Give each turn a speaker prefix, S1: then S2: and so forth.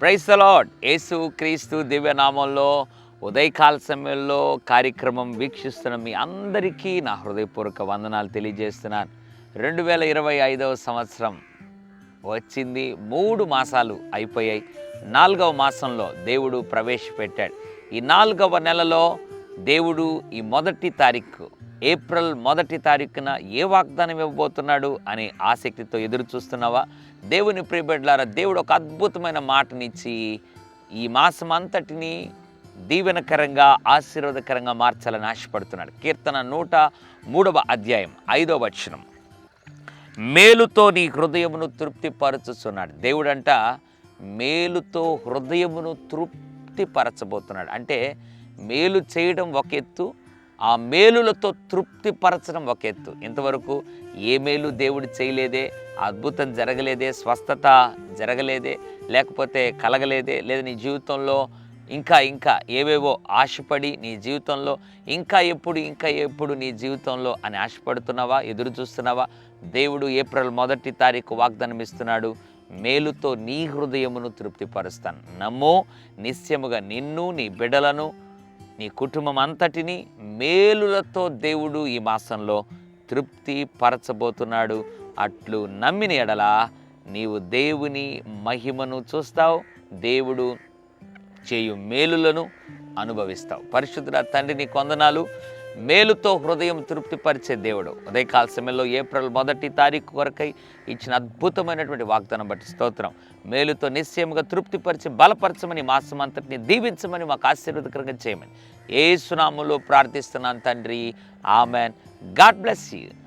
S1: Price lord. యేసు క్రీస్తు దివ్యనామంలో ఉదయకాల సమయంలో కార్యక్రమం వీక్షిస్తున్న మీ అందరికీ నా హృదయపూర్వక వందనాలు తెలియజేస్తున్నాను. రెండు వేల ఇరవై ఐదవ సంవత్సరం వచ్చింది. మూడు మాసాలు అయిపోయాయి. నాలుగవ మాసంలో దేవుడు ప్రవేశపెట్టాడు. ఈ నాలుగవ నెలలో దేవుడు ఈ మొదటి తారీఖు ఏప్రిల్ మొదటి తారీఖున ఏ వాగ్దానం ఇవ్వబోతున్నాడు అనే ఆసక్తితో ఎదురు చూస్తున్నావా? దేవుని ప్రియబిడ్లారా దేవుడు ఒక అద్భుతమైన మాటనిచ్చి ఈ మాసం అంతటిని దీవెనకరంగా ఆశీర్వాదకరంగా మార్చాలని ఆశపడుతున్నాడు. కీర్తన నూట మూడవ అధ్యాయం ఐదవ వచనం. మేలుతో నీ హృదయమును తృప్తిపరచుచున్నాడు. దేవుడంట మేలుతో హృదయమును తృప్తిపరచబోతున్నాడు. అంటే మేలు చేయడం ఒక ఎత్తు ఆ మేలులతో తృప్తిపరచడం ఒక ఎత్తు. ఇంతవరకు ఏ మేలు దేవుడు చేయలేదే అద్భుతం జరగలేదే స్వస్థత జరగలేదే లేకపోతే కలగలేదే లేదా నీ జీవితంలో ఇంకా ఇంకా ఏవేవో ఆశపడి నీ జీవితంలో ఇంకా ఎప్పుడు ఇంకా ఎప్పుడు నీ జీవితంలో అని ఆశపడుతున్నావా ఎదురు చూస్తున్నావా? దేవుడు ఏప్రిల్ మొదటి తారీఖు వాగ్దానం ఇస్తున్నాడు మేలుతో నీ హృదయమును తృప్తిపరుస్తాను. నమ్మో నిశ్చయముగా నిన్ను నీ బిడ్డలను నీ కుటుంబం అంతటిని మేలులతో దేవుడు ఈ మాసంలో తృప్తి పరచబోతున్నాడు. అట్లు నమ్మిన ఎడల నీవు దేవుని మహిమను చూస్తావు. దేవుడు చేయు మేలులను అనుభవిస్తావు. పరిశుద్ధ తండ్రిని కొందనాలు మేలుతో హృదయం తృప్తిపరిచే దేవుడు. ఉదయకాల సమయంలో ఏప్రిల్ మొదటి తారీఖు వరకై ఇచ్చిన అద్భుతమైనటువంటి వాగ్దానం బట్టి స్తోత్రం. మేలుతో నిశ్చయముగా తృప్తిపరిచి బలపరచమని మాసం అంతటిని దీవించమని మాకు ఆశీర్వదకరంగా చేయమని. ఏ సునాములో ప్రార్థిస్తున్నాను తండ్రి. ఆమెన్. God bless you.